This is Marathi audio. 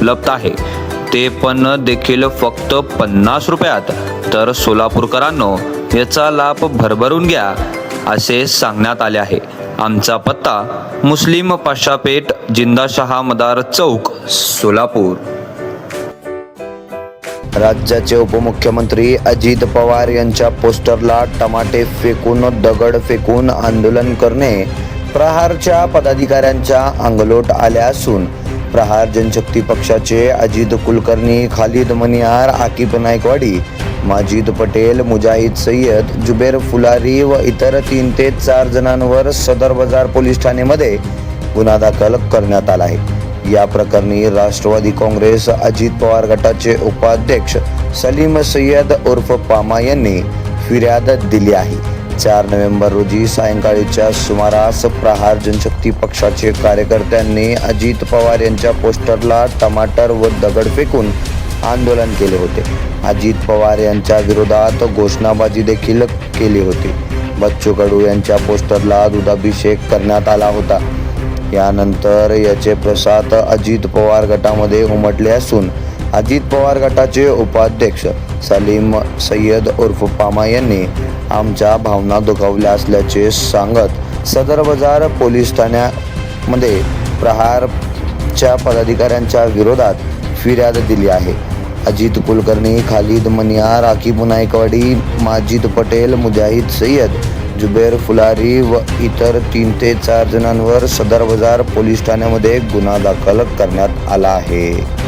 उपलब्ध आहे. ते पण देखील फक्त पन्नास रुपयात. तर सोलापूरकरांनो याचा लाभ भरभरून घ्या असे सांगण्यात आले आहे. आमचा पत्ता मुस्लिम पाशापेठ जिंदाशहा मदार चौक सोलापूर. राज्याचे उपमुख्यमंत्री अजित पवार यांच्या पोस्टरला टमाटे फेकून दगड फेकून आंदोलन करणे प्रहारच्या पदाधिकाऱ्यांच्या अंगलोट आल्या असून प्रहार जनशक्ती पक्षाचे अजित कुलकर्णी खालिद मनियार आकिब नायकवाडी माजिद पटेल मुजाहिद सय्यद जुबेर फुलारी व इतर तीन ते चार जणांवर सदर बाजार पोलीस ठाणेमध्ये गुन्हा दाखल करण्यात आला आहे. या प्रकरणी राष्ट्रवादी काँग्रेस अजित पवार गटाचे उपाध्यक्ष सलीम सय्यद उर्फ पामा यांनी फिर्याद दिली आहे. चार नोव्हेंबर रोजी सायंकाळीच्या सुमारास प्रहार जनशक्ती पक्षाचे कार्यकर्त्यांनी अजित पवार यांच्या पोस्टरला टमाटर व दगड फेकून आंदोलन केले होते. अजित पवार यांच्या विरोधात घोषणाबाजी देखील केली होती. बच्चू कडू यांच्या पोस्टरला दुधाभिषेक करण्यात आला होता. यानंतर याचे प्रसाद अजित पवार गटामध्ये उमटले असून अजित पवार गटाचे उपाध्यक्ष सलीम सय्यद उर्फ पामा यांनी आमच्या भावना दुखावल्या असल्याचे सांगत सदर बाजार पोलीस ठाण्यामध्ये प्रहारच्या पदाधिकाऱ्यांच्या विरोधात फिर्याद दिली आहे. अजित कुलकर्णी खालिद मनिया राखी नायकवाडी माजिद पटेल मुजाहिद सय्यद जुबेर फुलारी व इतर तीन ते चार जणांवर सदर बाजार पोलीस ठाण्यामध्ये गुन्हा दाखल करण्यात आला आहे.